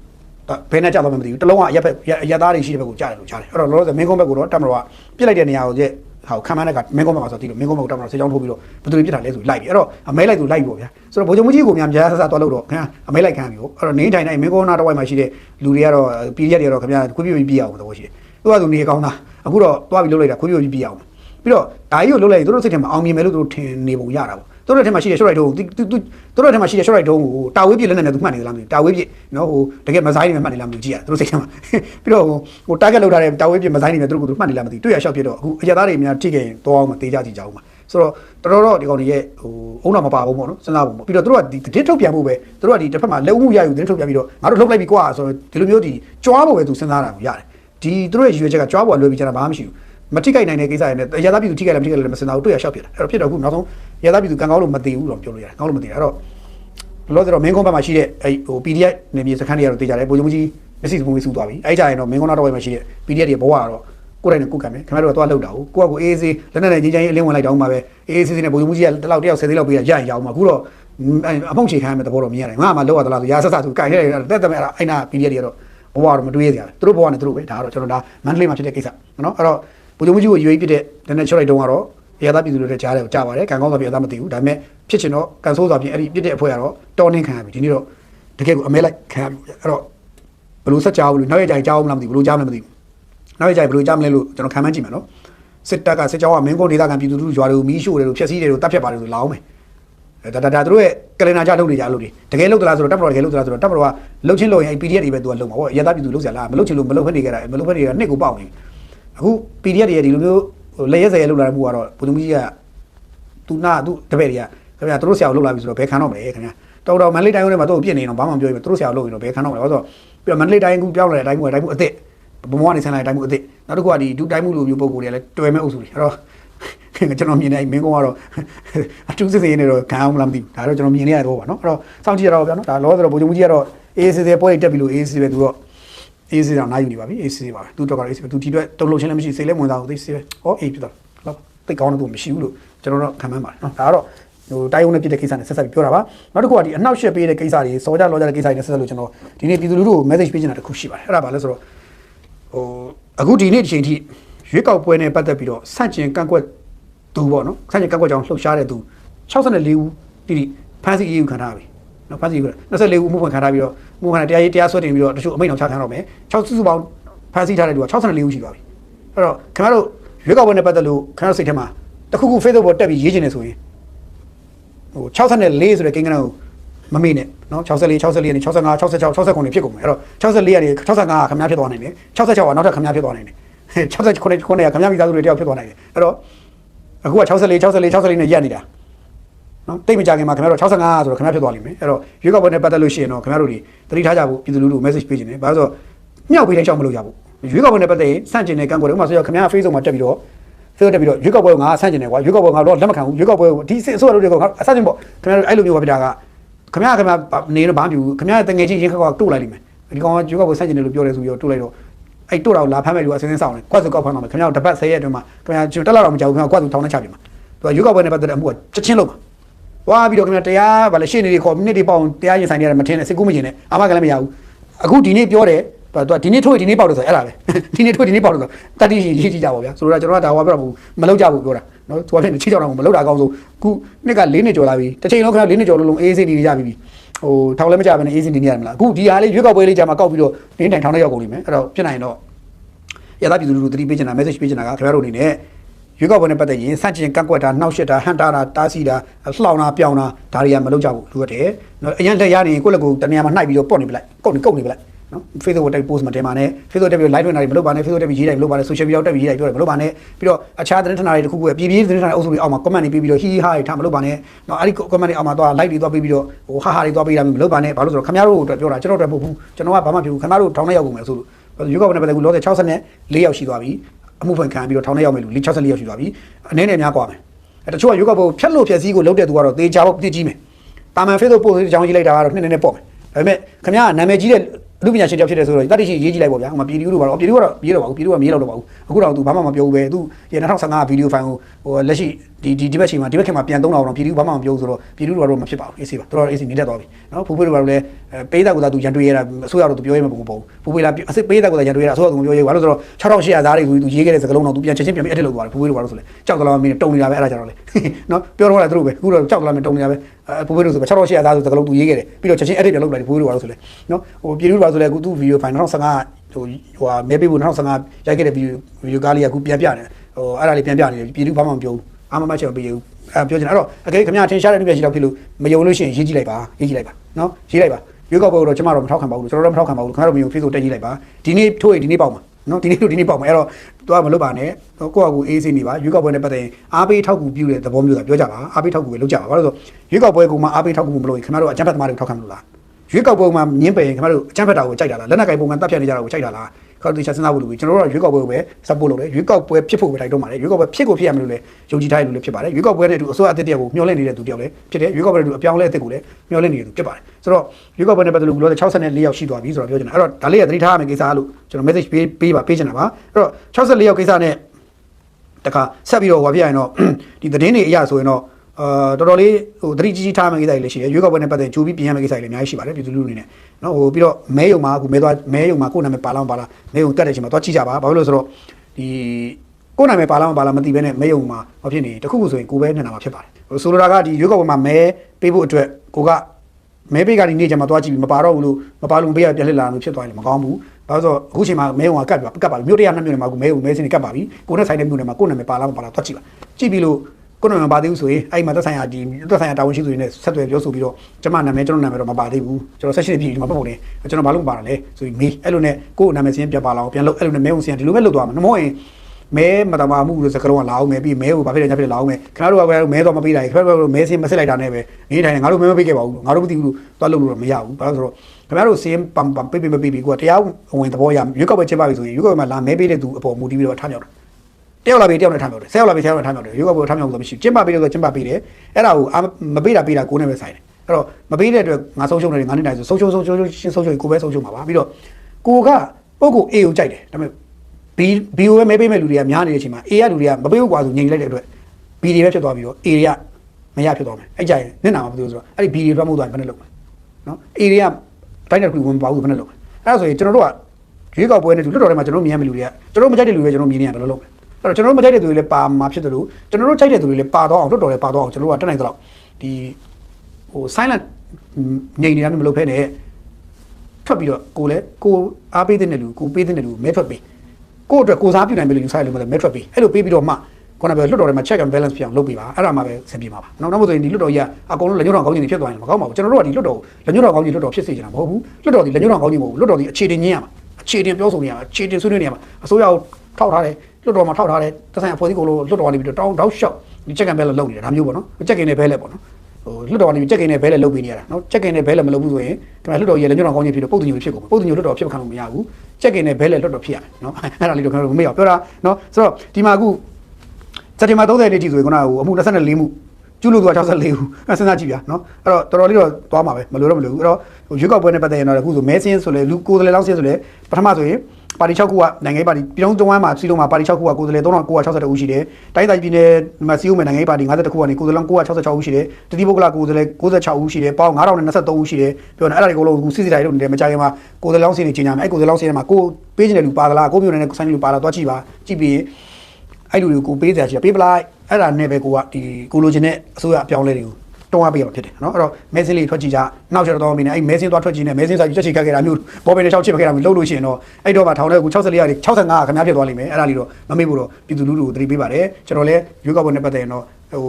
ဘယ်နဲ့ကြောက်တော့မသိဘူးတလုံးကအရက်ဘက်ရက်သားတွေရှိတဲ့ဘက်ကိုကြားတယ်လို့ကြားတယ်အဲ့တော့လောလောဆယ်မင်းကုန်းဘက်ကိုတော့တက်မတော်ကပြစ်လိုက်တဲ့နေရာကိုကျ ဟာခံမန်းတဲ့ကမင်းကုန်းဘက်မှာဆိုတီးလို့မင်းကုန်းဘက်ကိုတက်မတော်ဆေးချောင်းထိုးပြီးတော့ဘယ်သူတွေပြစ်တာလဲဆိုလိုက်ပြီအဲ့တော့အမဲလိုက်သူလိုက်ပေါ့ဗျာဆိုတော့ဘုံချုပ်ကြီးကိုများများဆဆသွားလို့တော့ခင်ဗျအမဲလိုက်ခံပြီပေါ့အဲ့တော့နေထိုင်နေမင်းကုန်းနာတစ်ဝိုက်မှာရှိတဲ့လူတွေကတော့ပီရီယက်တွေကတော့ခင်ဗျခွေးပြပြပြအောင်သဘောရှိတယ်သူကသူနေကောင်းတာအခုတော့သွားပြီးလှုပ်လိုက်တာခွေးပြပြပြအောင်ပြီးတော့ဒါကြီးကိုလှုပ်လိုက်ရင်သူတို့စိတ်ထဲမှာအောင်မြင်မယ်လို့သူတို့ထင်နေပုံရတာပေါ့ သူတို့ထဲမှာရှိတဲ့ short right တုံးသူသူသူတို့ထဲမှာရှိတဲ့ short right တုံးကိုတာဝေးပြစ်လက်နဲ့သူမှတ်နေသလားမသိဘူးတာဝေးပြစ်နော်ဟိုတကယ်မဆိုင်နေမှမှတ်နေလားမသိဘူးကြည့်ရသူတို့စိတ်ထဲမှာပြီးတော့ဟို target လောက်ထားတဲ့တာဝေးပြစ်မဆိုင်နေတယ်သူတို့ကသူမှတ်နေလားမသိဘူးတွေ့ရ short ပြစ်တော့အခုအရသားတွေများထိခဲ့ရင်တော့အောင်မသေးကြကြည့်ကြအောင်ပါဆိုတော့တော်တော်တော့ဒီကောင်တွေရဲ့ဟိုအုံတော့မပါဘူးပေါ့နော်စဉ်းစားဖို့ပေါ့ပြီးတော့သူတို့ကဒီတည်ထုတ်ပြန်ဖို့ပဲသူတို့ကဒီတစ်ဖက်မှာလက်ဦးမှုရယူတည်ထုတ်ပြန်ပြီးတော့ငါတို့လှုပ်လိုက်ပြီကွာဆိုတော့ဒီလိုမျိုးဒီကြွားဖို့ပဲသူစဉ်းစားတာကိုရတယ်ဒီသူတို့ရဲ့ရည်ရွယ်ချက်ကကြွားဖို့လွယ်ပြီးကြတာဘာမှမရှိဘူး မထိခိုက်နိုင်တဲ့ကိစ္စတွေနဲ့ရသပြည်သူထိခိုက်လည်းမထိခိုက်လည်းမစင်တာကိုတွေ့ရရှောက်ဖြစ်တယ်အဲ့တော့ဖြစ်တော့အခုနောက်ဆုံးရသပြည်သူကံကောင်းလို့မသိဘူးတော့ပြောလို့ရတယ်ကောင်းလို့မသိတယ်အဲ့တော့လောလောဆယ်တော့မင်းကုန်းဘက်မှာရှိတဲ့အဲ့ဟို PDF နေမြေစခန်းတွေကတော့သိကြတယ်ဗိုလ်ချုပ်ကြီးမျက်စိစပုံးကြီးစူးသွားပြီအဲ့ကြရင်တော့မင်းကုန်းနောက်တော့ဘက်မှာရှိတဲ့ PDF တွေဘဝကတော့ကိုယ်တိုင်နဲ့ကိုယ်ကံပဲခင်ဗျားတို့ကသွားလှုပ်တာကိုကိုကကိုအေးအေးဆေးလက်နဲ့နဲ့ကြီးကြီးအလင်းဝင်လိုက်တော့မှပဲအေးအေးဆေးဆေးနဲ့ဗိုလ်ချုပ်ကြီးကတလောက်တယောက်ဆယ်သိလောက်ပေးရရရင်ရအောင်မှာအခုတော့အဖုံချေခိုင်းမယ်တဘောတော့မြင်ရတယ်ငါမှလောက်ရသလားဆိုရာဆက်ဆက်သူကင်ခဲ့တယ်တက်တက်မဲ့အဲ့အဲ့နာ PDF တွေကတော့ဘဝတော့မတွေးရစရာသူတို့ဘဝနဲ့သူတို့ပဲဒါကတော့ကျွန်တော်ဒါမန္တလေးမှာဖြစ်တဲ့ကိစ္စနော်အဲ့တော့ ဗိုလ်ချုပ်ကြီးကိုရွေးပြတဲ့နည်းနည်းချော့လိုက်တုန်းကတော့ရသပြည်သူတွေတဲ့ကြားတယ်ကိုကြားပါတယ်ကံကောင်းစွာပြရသားမသိဘူးဒါပေမဲ့ဖြစ်ချင်တော့ကန်ဆိုးစွာပြင်အဲ့ဒီပြစ်တဲ့အဖွဲကတော့တော်နှင်းခံရပြီဒီနေ့တော့တကယ်ကိုအမဲလိုက်ခံရပြီအဲ့တော့ဘလို့ဆက်ကြောက်ဘူးလို့နောက်ရကြိုင်ကြောက်မလားမသိဘူးဘလို့ကြောက်မလဲမသိဘူးနောက်ရကြိုင်ဘလို့ကြောက်မလဲလို့ကျွန်တော်ခံမှန်းကြည့်မယ်နော်စစ်တပ်ကစစ်ကြောကမင်းကုန်းဒေသခံပြည်သူလူထုရွာတွေကိုမီးရှို့တယ်လို့ဖျက်ဆီးတယ်လို့တပ်ဖြတ်ပါတယ်လို့လာအောင်မယ်ဒါဒါဒါသူတို့ရဲ့ကလင်နာကြလုပ်နေကြလို့ဒီတကယ်လုပ်သလားဆိုတော့တပ်မတော်တကယ်လုပ်သလားဆိုတော့တပ်မတော်ကလှုပ်ချင်းလို့ရင်အဲ့ PDF တွေပဲသူကလုပ်မှာပေါ့ရသပြည်သူလှုပ်စရာလားမလှုပ်ချင်လို့မလှုပ်ဖက်နေကြတာမလှုပ်ဖက်တွေကနှစ်ကိုပေါက်နေပြီ အခု PDF တွေရဲ့ဒီလိုမျိုးဟိုလက်ရဲစရဲလောက်လာတဲ့မှုကတော့ဘုံသမီးကြီးကသူနာသူတပည့်တွေကခင်ဗျာသူတို့ဆရာကိုလောက်လာပြီဆိုတော့ဘယ်ခံတော့မလဲခင်ဗျာတော်တော်မန္တလေးတိုင်းထဲမှာသူ့ကိုပြစ်နေတော့ဘာမှမပြောရင်သူတို့ဆရာကိုလောက်ရင်တော့ဘယ်ခံတော့မလဲဟောဆိုပြီးတော့မန္တလေးတိုင်းကူပြောင်းလာတဲ့အတိုင်းမှုအတိုင်းမှုအစ်စ်ဘုံဘွားနေဆန်းလာတဲ့အတိုင်းမှုအစ်စ်နောက်တစ်ခုကဒီဒုတိုင်းမှုလိုမျိုးပုံကိုယ်တွေကလည်းတွယ်မဲ့အုပ်စုတွေအဲ့တော့ကျွန်တော်မြင်နေမင်းကောင်ကတော့အထူးစစ်စင်နေတော့ခံအောင်မလားမသိဘူးဒါတော့ကျွန်တော်မြင်နေရတော့ပါနော်အဲ့တော့စောင့်ကြည့်ရတော့ဗျာနော်ဒါလောဆိုတော့ဘုံကြီးကတော့အေးစစ်စစ်ပွဲတက်ပြီလို့အေးစစ်ပဲသူတော့ အေးစစ်တော့နိုင်ယူနေပါပြီအေးစစ်ပါပဲသူတော့ကတော့အေးစစ်ပဲသူဒီတော့တုံးလုံးချင်းလည်းမရှိစိတ်လည်းဝင်သားဘူးသိစစ်ပဲဟောအေးဖြစ်တော့လောက်သိကောင်းတဲ့သူမရှိဘူးလို့ကျွန်တော်တော့ခံမှန်းပါတယ်နော်ဒါကတော့ဟိုတိုင်းုံနဲ့ပြစ်တဲ့ကိစ္စနဲ့ဆက်ဆက်ပြီးပြောတာပါနောက်တစ်ခုကဒီအနောက်ရှက်ပေးတဲ့ကိစ္စတွေစောကြလောကြတဲ့ကိစ္စတွေနဲ့ဆက်ဆက်လို့ကျွန်တော်ဒီနေ့ပြည်သူလူထုကို message ပေးချင်တာတစ်ခုရှိပါတယ်အဲ့ဒါဘာလဲဆိုတော့ဟိုအခုဒီနေ့ဒီချိန်ထိရွေးကောက်ပွဲနဲ့ပတ်သက်ပြီးတော့ဆန့်ကျင်ကန့်ကွက်သူပေါ့နော်ဆန့်ကျင်ကန့်ကွက်ကြောင်လှုပ်ရှားတဲ့သူ64ဦးတိတိဖမ်းဆီးရေးယူခံထားပြီ နော်ဖမ်းဆီးရေး24ဦးမှုဖွင့်ခံထားပြီးတော့မှုဖွင့်တရားရေးတရားစွဲတင်ပြီးတော့တချို့အမိန့်အောင်ချခံတော့မယ်6စုစုပေါင်းဖမ်းဆီးထားတဲ့လူက64ဦးရှိပါပြီအဲ့တော့ခင်ဗျားတို့ရွေးကောက်ပွဲနဲ့ပတ်သက်လို့ခင်ဗျားတို့စိတ်ထဲမှာတခုခု Facebook ပေါ်တက်ပြီးရေးချင်နေဆိုရင်ဟို64ဆိုတဲ့ကိန်းကနန်းကိုမမေ့နဲ့နော်64 64ကနေ65 66 69ဖြစ်ကုန်မယ်အဲ့တော့64ကနေ65ကခင်ဗျားဖြစ်သွားနိုင်တယ်66ကနောက်ထပ်ခင်ဗျားဖြစ်သွားနိုင်တယ်69ခုနဲ့ခင်ဗျားမိသားစုတွေတယောက်ဖြစ်သွားနိုင်တယ်အဲ့တော့အခုက64 64 64နဲ့ရက်နေတာ နော်တိတ်မကြခင်မှာခင်ဗျားတို့65ဆိုတော့ခင်ဗျားဖြစ်သွားလိမ့်မယ်အဲ့တော့ရွေးကောက်ပွဲနဲ့ပတ်သက်လို့ရှိရင်တော့ခင်ဗျားတို့ဒီသတိထားကြဖို့ပြည်သူလူထု message ပေးခြင်းတယ်ဘာလို့ဆိုတော့မြောက်ပေးတဲ့ကြောင့်မလို့ရဘူးရွေးကောက်ပွဲနဲ့ပတ်သက်ရင်စန့်ကျင်တဲ့ကန့်ကွက်တယ်ဥပမာဆိုတော့ခင်ဗျား Facebook မှာတက်ပြီးတော့ Facebook တက်ပြီးတော့ရွေးကောက်ပွဲကိုငါဆန့်ကျင်တယ်ကွာရွေးကောက်ပွဲငါတော့လက်မခံဘူးရွေးကောက်ပွဲကိုဒီစစ်အစိုးရတို့တွေကငါအဆန့်ကျင်ပေါ့ခင်ဗျားတို့အဲ့လိုမျိုးပဲပြတာကခင်ဗျားခင်ဗျားနေတော့ဘာမှမဖြစ်ဘူးခင်ဗျားတငယ်ချင်းရင်းခါကတိုးလိုက်လိမ့်မယ်ဒီကောင်ကရွေးကောက်ပွဲဆန့်ကျင်တယ်လို့ပြောတယ်ဆိုပြီးတော့တိုးလိုက်တော့အဲ့တိုးတော့လာဖမ်းမဲ့လူကဆင်းဆင်းဆောင်တယ်ကွက်စုကောက်ဖမ်းတော့မယ်ခင်ဗျားတို့တပတ်10ရက်အတွင်းမှာခင်ဗျားကျွန်တော်တက်လာတော့မကြောက်ဘူးခင်ဗျားကွက်စုထောင်းနဲ့ချပြမှာသူကရွေးကောက်ပွဲနဲ့ပတ်သက်တဲ့အမှုကချက်ချင်းလုံးမှာ ဝါပြီးတော့ခင်ဗျားတရားဗာလေရှေ့နေတွေခေါ်မိနစ်တွေပေါအောင်တရားရင်ဆိုင်နေရတယ်မထင်နဲ့စိတ်ကူးမကျင်နဲ့အာမကလည်းမရဘူးအခုဒီနေ့ပြောတယ်သူကဒီနေ့ထိုးဒီနေ့ပေါက်တယ်ဆိုအဲ့ဒါပဲဒီနေ့ထိုးဒီနေ့ပေါက်တယ်ဆိုတတိရှိရေးကြည့်ကြပါဗျာဆိုတော့ကျွန်တော်ကဒါဟောပြောဘူးမလောက်ကြဘူးပြောတာနော်သူကဖြစ်နေချီချောင်းတော့မလောက်တာအကောင်းဆုံးခုနှစ်က၄နှစ်ကျော်လာပြီတစ်ချိန်လုံးခဏ၄နှစ်ကျော်လုံးလုံးအေးစိနေရပြီဟိုထောင်လည်းမကြဘဲနဲ့အေးစိနေနေရမလားအခုဒီဟာလေးရွေးကောက်ပွဲလေးကြာမှာကောက်ပြီးတော့နင်းတိုင်ထောင်ထဲရောက်ကုန်လိမ့်မယ်အဲ့တော့ဖြစ်နိုင်တော့ရသပြည်သူလူထုသတိပေးချင်တာ message ပေးချင်တာကခင်ဗျားတို့အနေနဲ့ ရွေးကောက်ပွဲနဲ့ပတ်သက်ရင်စန့်ကျင်ကန့်ကွက်တာနှောက်ယှက်တာဟန်တာတာတားဆီးတာလှောင်တာပြောင်းတာဒါတွေကမလုပ်ကြဘူးလူရတယ်နော်အရင်လက်ရနေကိုယ့်လက်ကိုတနေရာမှာနှိုက်ပြီးတော့ပော့နေပလိုက်ကုတ်နေကုတ်နေပလိုက်နော် Facebook တက် post မတင်ပါနဲ့ Facebook တက်ပြီး live ဝင်တာတွေမလုပ်ပါနဲ့ Facebook တက်ပြီးရေးတိုင်းမလုပ်ပါနဲ့ social media တက်ပြီးရေးတိုင်းပြောတယ်မလုပ်ပါနဲ့ပြီးတော့အခြားသတင်းဌာနတွေတခုခုပဲပြည်ပြည်သတင်းဌာနအုပ်စုတွေအောက်မှာ comment တွေပေးပြီးတော့ဟီဟီဟာတွေထားမလုပ်ပါနဲ့နော်အဲ့ဒီ comment တွေအောက်မှာသွား like တွေသွားပေးပြီးတော့ဟိုဟာဟာတွေသွားပေးတာမျိုးမလုပ်ပါနဲ့ဘာလို့ဆိုတော့ခင်ဗျားတို့အတွက်ပြောတာကျွန်တော်တို့မဟုတ်ဘူးကျွန်တော်ကဘာမှမဖြစ်ဘူးခင်ဗျားတို့ထောင်ထဲရောက်ကုန်မယ်ဆိုလို့ယူကောက်နဲ့ပတ်သက်ဘူးလောဆယ်64ရောက်ရှိသွားပြီ အမှုဖွင့်ခံပြီးတော့ထောင်ထဲရောက်မယ်လူ64ရောက်ရှိသွားပြီအနေနဲ့များกว่าမယ်အဲတချို့ကယူကောက်ဘုဖြတ်လို့ဖြတ်စည်းကိုလုပ်တဲ့သူကတော့သေချာဖို့ပြစ်ကြီးမယ်တာမန် Facebook post တွေကြောင်းကြီးလိုက်တာကတော့နှစ်နေနဲ့ပေါ့မယ်ဒါပေမဲ့ခင်ဗျားကနာမည်ကြီးတဲ့လူပညာရှင်တယောက်ဖြစ်တယ်ဆိုတော့တတိရှိရေးကြည့်လိုက်ပေါ့ဗျာဟိုမှာပြည်သူတို့ကတော့ပြည်သူကတော့ပြေးတော့ပါဘူးပြည်သူကမြေးတော့တော့ပါဘူးအခုတော့သူဘာမှမပြောဘူးပဲသူရေ2015ဗီဒီယိုဖိုင်ကိုဟိုလက်ရှိ ဒီဒီဒီဘက်ချိန်မှာဒီဘက်ခင်မှာပြန်သုံးတော့တော့ပြည်သူဘာမှမပြောဘူးဆိုတော့ပြည်သူတို့ကတော့မဖြစ်ပါဘူးအေးစီပါတော်တော်အေးစီနေတတ်သွားပြီနော်ဖူဖေတို့ကတော့လည်းပေးတာကသူရန်တွေးရတာအစိုးရတော့သူပြောရမှာပုံမပေါ့ဘူးဖူဖေလာအစ်ပေးတာကရန်တွေးရတာအစိုးရကသူမပြောရဘူးဘာလို့ဆိုတော့6800သားတွေသူရေးခဲ့တဲ့စကလုံးတော့သူပြန်ချက်ချင်းပြန်ပြီးအထက်လောက်သွားတယ်ဖူဖေတို့ကတော့ဆိုလေကြောက်တော့မင်းတုံနေတာပဲအဲ့ဒါကြတော့လေနော်ပြောတော့လည်းသူတို့ပဲအခုတော့ကြောက်တော့မင်းတုံနေတာပဲဖူဖေတို့ဆို6800သားဆိုစကလုံးသူရေးခဲ့တယ်ပြီးတော့ချက်ချင်းအထက်ပြန်လောက်လာတယ်ဖူဖေတို့ကတော့ဆိုလေနော်ဟိုပြည်သူတို့ကတော့ဆိုလေအခုသူဗီဒီယိုဖိုင်2015ဟိုဟိုမဲပေးဖို့2015ရိုက်ခဲ့တဲ့ဗီဒီယိုကားလေးကအခုပြန်ပြတယ်ဟိုအဲ့ဒါလေးပြန်ပြနေတယ်ပြည်သူဘာမှမပြောဘူး အာမမချက်မပေးဘူးအဲပြောချင်တာအဲ့တော့အကယ်ခင်ဗျားထင်ရှားတဲ့လူပြရှိတော့ဖြစ်လို့မယုံလို့ရှိရင်ရေးကြည့်လိုက်ပါရေးကြည့်လိုက်ပါနော်ရေးလိုက်ပါရွေးကောက်ပွဲတော့ကျမတော့မထောက်ခံပါဘူးကျွန်တော်တို့မထောက်ခံပါဘူးခင်ဗျားတို့မျိုး Facebook တက်ကြည့်လိုက်ပါဒီနေ့ထိုးရင်ဒီနေ့ပေါက်မှာနော်ဒီနေ့တို့ဒီနေ့ပေါက်မှာအဲ့တော့သွားမလုပ်ပါနဲ့ကိုယ့်အကူအေးစိနေပါရွေးကောက်ပွဲနဲ့ပတ်သက်ရင်အားပေးထောက်ကူပြုတဲ့သဘောမျိုးသာပြောကြပါအားပေးထောက်ကူပဲလုပ်ကြပါဘာလို့ဆိုရွေးကောက်ပွဲကမှအားပေးထောက်ကူမလုပ်ရင်ခင်ဗျားတို့အကြမ်းဖက်သမားတွေထောက်ခံမလို့လားရွေးကောက်ပွဲမှာညင်းပယ်ရင်ခင်ဗျားတို့အကြမ်းဖက်တာကိုကြိုက်တာလားလက်နက်ကင်ပုံမှန်တပ်ဖြတ်နေကြတာကိုကြိုက်တာလား ခါတူချစဉ်းစားဖို့လိုပြီကျွန်တော်တို့ကရွေးကောက်ပွဲကိုပဲ support လုပ်တယ်ရွေးကောက်ပွဲဖြစ်ဖို့ပဲတိုက်တွန်းပါတယ်ရွေးကောက်ပွဲဖြစ်ကိုဖြစ်ရမယ်လို့လည်းယုံကြည်ထားရလို့လည်းဖြစ်ပါတယ်ရွေးကောက်ပွဲနဲ့အတူအစိုးရအသစ်တယောက်ကိုမျှော်လင့်နေတဲ့သူတယောက်လည်းဖြစ်တယ်ရွေးကောက်ပွဲနဲ့အတူအပြောင်းလဲအသစ်ကိုလည်းမျှော်လင့်နေတဲ့သူဖြစ်ပါတယ်ဆိုတော့ရွေးကောက်ပွဲနဲ့ပတ်သက်လို့ဘလို့64ရောက်ရှိသွားပြီဆိုတော့ပြောချင်တာအဲ့တော့ဒါလေးကသတိထားရမယ့်ကိစ္စလို့ကျွန်တော် message ပေးပေးပါပေးချင်တာပါအဲ့တော့64ရောက်ကိစ္စနဲ့တခါဆက်ပြီးတော့ဟောပြရရင်တော့ဒီသတင်းတွေအရဆိုရင်တော့ အာတော်တော်လေးဟိုသတိကြီးကြီးထားမှကိစ္စတွေလည်းရှိတယ်ရွေးကောက်ပွဲနဲ့ပတ်သက်ကြိုးပြီးပြင်ရမယ့်ကိစ္စတွေလည်းအများကြီးရှိပါတယ်ပြည်သူလူထုအနေနဲ့နော်ဟိုပြီးတော့မဲယုံမှာအခုမဲသွားမဲယုံမှာကိုယ်နာမည်ပါလာမပါလာမဲယုံတက်တဲ့အချိန်မှာသွားကြည့်ကြပါဘာဖြစ်လို့လဲဆိုတော့ဒီကိုယ်နာမည်ပါလာမပါလာမသိဘဲနဲ့မဲယုံမှာဘာဖြစ်နေတခုခုဆိုရင်ကိုယ်ပဲနဲ့နာမှာဖြစ်ပါတယ်ဟိုဆိုလိုတာကဒီရွေးကောက်ပွဲမှာမဲပေးဖို့အတွက်ကိုကမဲပေးကနေနေကြမှာသွားကြည့်ပြီးမပါတော့ဘူးလို့မပါလို့မပေးရပြန်လှစ်လာလို့ဖြစ်သွားရင်မကောင်းဘူးဘာလို့ဆိုတော့အခုချိန်မှာမဲယုံကကတ်ပြကတ်ပါပြီမြို့တရားနှစ်မြို့နယ်မှာအခုမဲယုံမဲစင်းကတ်ပါပြီကိုနဲ့ဆိုင်တဲ့မြို့နယ်မှာကိုယ်နာမည်ပါလာမပါလာသွားကြည့်ပါကြည့်ပြီးလို့ ကိုယ်နာမည်ပါသေးဘူးဆိုရင်အဲ့မှာသက်ဆိုင်ရာဒီသက်ဆိုင်ရာတာဝန်ရှိသူတွေနဲ့ဆက်သွယ်ပြောဆိုပြီးတော့ကျမနာမည်ကျွန်တော်နာမည်တော့မပါသေးဘူးကျွန်တော်ဆက်ရှင်ပြည့်ဒီမှာပတ်ဖို့နေကျွန်တော်ဘာလို့မပါတာလဲဆိုပြီးမေးအဲ့လိုနဲ့ကိုယ်နာမည်စင်းပြန်ပါလာအောင်ပြန်လို့အဲ့လိုနဲ့မဲုံစင်းဒီလိုပဲလုပ်သွားမှာမဟုတ်ရင်မဲမတမာမှုလို့စကလုံးကလာအောင်မယ်ပြီးမဲကိုဘာဖြစ်လဲညာဖြစ်လဲလာအောင်မယ်ခင်ဗျားတို့ကမဲတော့မပေးတာခင်ဗျားတို့မဲစင်းမစစ်လိုက်တာနဲ့ပဲနေတိုင်းငါတို့မဲမပေးခဲ့ပါဘူးငါတို့မသိဘူးလို့သွားလို့တော့မရဘူးဘာလို့ဆိုတော့ခင်ဗျားတို့စင်းပမ်ပမ်ပေးပေးမပေးပြီးကိုကတရားဝင်သဘောရရွေးကောက်ပွဲကျင်းပပြီဆိုရင်ရွေးကောက်ပွဲမှာလာမဲပေးတဲ့သူအပေါ်မူတည်ပြီးတော့ထားမြောက်တာ တယောက်လာပြီတယောက်နဲ့ထားမြောက်တယ်ဆယ်ယောက်လာပြီဆယ်ယောက်နဲ့ထားမြောက်တယ်ရွေးကောက်ပွဲထားမြောက်လို့မရှိကျင်းပပေးလို့ဆိုကျင်းပပေးတယ်အဲ့ဒါကိုမပေးတာပေးတာကိုနဲ့ပဲဆိုင်တယ်အဲ့တော့မပေးတဲ့အတွက်ငါဆုံးရှုံးတယ်ငါနေနိုင်ဆိုဆုံးရှုံးဆုံးရှုံးရှင်းဆုံးရှုံးကိုပဲဆုံးရှုံးပါပါပြီးတော့ကိုကပုဂ္ဂိုလ် A ကိုကြိုက်တယ်ဒါပေမဲ့ B B ကိုပဲမဲပေးမဲ့လူတွေကများနေတဲ့အချိန်မှာ A ရလူတွေကမပေးဘူးကွာဆိုငြိမ်လိုက်တဲ့အတွက် B တွေပဲဖြစ်သွားပြီးတော့ A တွေကမရဖြစ်သွားမယ်အဲ့ကြရင်နင့်နာမှာမသိဘူးဆိုတော့အဲ့ဒီ B တွေထွက်မှုသွားရင်ဘယ်နဲ့လုပ်မလဲနော် A တွေကတိုင်းတဲ့ခုဝင်မပါဘူးဘယ်နဲ့လုပ်မလဲအဲ့ဒါဆိုရင်ကျွန်တော်တို့ကရွေးကောက်ပွဲနဲ့သူလွတ်တော်ထဲမှာကျွန်တော်တို့မြင်ရမယ့်လူတွေကကျွန်တော်တို့မကြိုက်တဲ့လူတွေကျွန်တော်မြင်နေရဘယ်လိုလုပ်မလဲ အဲ့တော့ကျွန်တော်တို့မကြိုက်တဲ့သူတွေလည်းပါမှာဖြစ်တယ်လို့ကျွန်တော်တို့ကြိုက်တဲ့သူတွေလည်းပါတော့အောင်လွတ်တော်လည်းပါတော့အောင်ကျွန်တော်တို့ကတက်နိုင်သလောက်ဒီဟို silent ငြိမ်နေတာမျိုးမလုပ်ဖဲနဲ့ထွက်ပြီးတော့ကိုလည်းကိုအားပေးတဲ့လူကိုပေးတဲ့လူမဲထွက်ပေးကိုယ့်အတွက်ကိုစားပြုနိုင်မယ်လို့ယူဆရလို့မလဲမဲထွက်ပေးအဲ့လိုပေးပြီးတော့မှခုနကပြောလွတ်တော်ထဲမှာ check and balance ဖြစ်အောင်လုပ်ပေးပါအဲ့ဒါမှပဲဆင်ပြေမှာပါနောက်နောက်မို့ဆိုရင်ဒီလွတ်တော်ကြီးကအကုန်လုံးလက်ညှိုးတော်ကောင်းကြီးတွေဖြစ်သွားရင်မကောင်းပါဘူးကျွန်တော်တို့ကဒီလွတ်တော်လက်ညှိုးတော်ကောင်းကြီးလွတ်တော်ဖြစ်စေချင်တာမဟုတ်ဘူးလွတ်တော်ဒီလက်ညှိုးတော်ကောင်းကြီးမဟုတ်ဘူးလွတ်တော်ဒီအခြေတင်ညင်းရမှာအခြေတင်ပြောဆိုနေရမှာအခြေတင်ဆွေးနွေးနေရမှာအစိုးရကိုထောက်ထားတယ် လွတ်တော်မှာထောက်ထားတယ်တဆိုင်အဖွဲ့အစည်းကိုလို့လွတ်တော်ကနေပြီးတော့တောင်းတောက်လျှောက်ဒီ check and balance လုပ်နေတာဒါမျိုးပေါ့နော် check in နဲ့ balance ပေါ့နော်ဟိုလွတ်တော်ကနေ check in နဲ့ balance လုပ်ပေးနေရတာနော် check in နဲ့ balance မလုပ်ဘူးဆိုရင်ဒီမှာလွတ်တော်ရဲ့လက်ညှိုးတော်ကောင်းကြီးဖြစ်တော့ပုတ်တင်ညိုဖြစ်ကုန်ပုတ်တင်ညိုလွတ်တော်ဖြစ်ခံလို့မရဘူး check in နဲ့ balance လွတ်တော်ဖြစ်ရမယ်နော်အဲ့ဒါလေးတော့ကျွန်တော်တို့မေ့အောင်ပြောတာနော်ဆိုတော့ဒီမှာအခုစက်တင်ဘာ30ရက်နေ့ထိဆိုရင်ခုနကဟိုအမှု24မှုကျူးလို့သူက64ခုအဲစဉ်းစားကြည့်ဗျာနော်အဲ့တော့တော်တော်လေးတော့သွားမှာပဲမလို့တော့မလို့ဘူးအဲ့တော့ဟိုရွေးကောက်ပွဲနဲ့ပတ်သက်ရင်တော့အခုဆိုမဲစင်းဆိုလဲလူကိုယ်စားလှယ်လောက်စင်းဆိုလဲပထမဆိုရင် ပါတီ6ခုကနိုင်ငံရေးပါတီပြည်တော်သုံးဝမ်းမှာစီလုံးမှာပါတီ6ခုကကိုယ်စားလှယ်3962ဦးရှိတယ်တိုင်းတိုင်းပြည်နယ်မှာစီယုံမဲ့နိုင်ငံရေးပါတီ52ခုကနေကိုယ်စားလှယ်966ဦးရှိတယ်တတိပုဂ္ဂလကိုယ်စားလှယ်96ဦးရှိတယ်ပေါင်း9023ဦးရှိတယ်ပြောနေအဲ့ဒါတွေအကုန်လုံးအခုစစ်စစ်တိုင်းလုပ်နေတယ်မကြခင်မှာကိုယ်စားလှယ်လောင်းစင်းတွေချိန်ကြမယ်အဲ့ကိုယ်စားလှယ်လောင်းစင်းတွေမှာကိုပေးနေတဲ့လူပါသလားကိုမျိုးနေတဲ့ဆိုင်လူပါလားသွားကြည့်ပါကြည့်ပြီးအဲ့လူတွေကိုပေးစရာရှိတယ်ပေးပလိုက်အဲ့ဒါနဲ့ပဲကိုကဒီကိုလိုချင်တဲ့အစိုးရအပြောင်းလဲတွေကို တွန်းအားပေးရမှာဖြစ်တယ်နော်အဲ့တော့မဲစင်းလေးထွက်ကြည့်ကြနောက်ချက်တော့မင်းနဲ့အဲ့မဲစင်းသွားထွက်ကြည့်နေမဲစင်းစာကြီးချက်ချီခတ်ခဲ့တာမျိုးဘောပင်နဲ့ချောက်ချစ်မခဲ့တာမျိုးလှုပ်လို့ရှိရင်တော့အဲ့တော့မှထောင်ထဲက64ရာ65ကခင်ဗျားဖြစ်သွားလိမ့်မယ်အဲ့ဒါလေးတော့မမေ့ဘူးတော့ပြည်သူလူထုကိုသတိပေးပါတယ်ကျွန်တော်လည်းရွေးကောက်ပွဲနဲ့ပတ်သက်ရင်တော့ဟို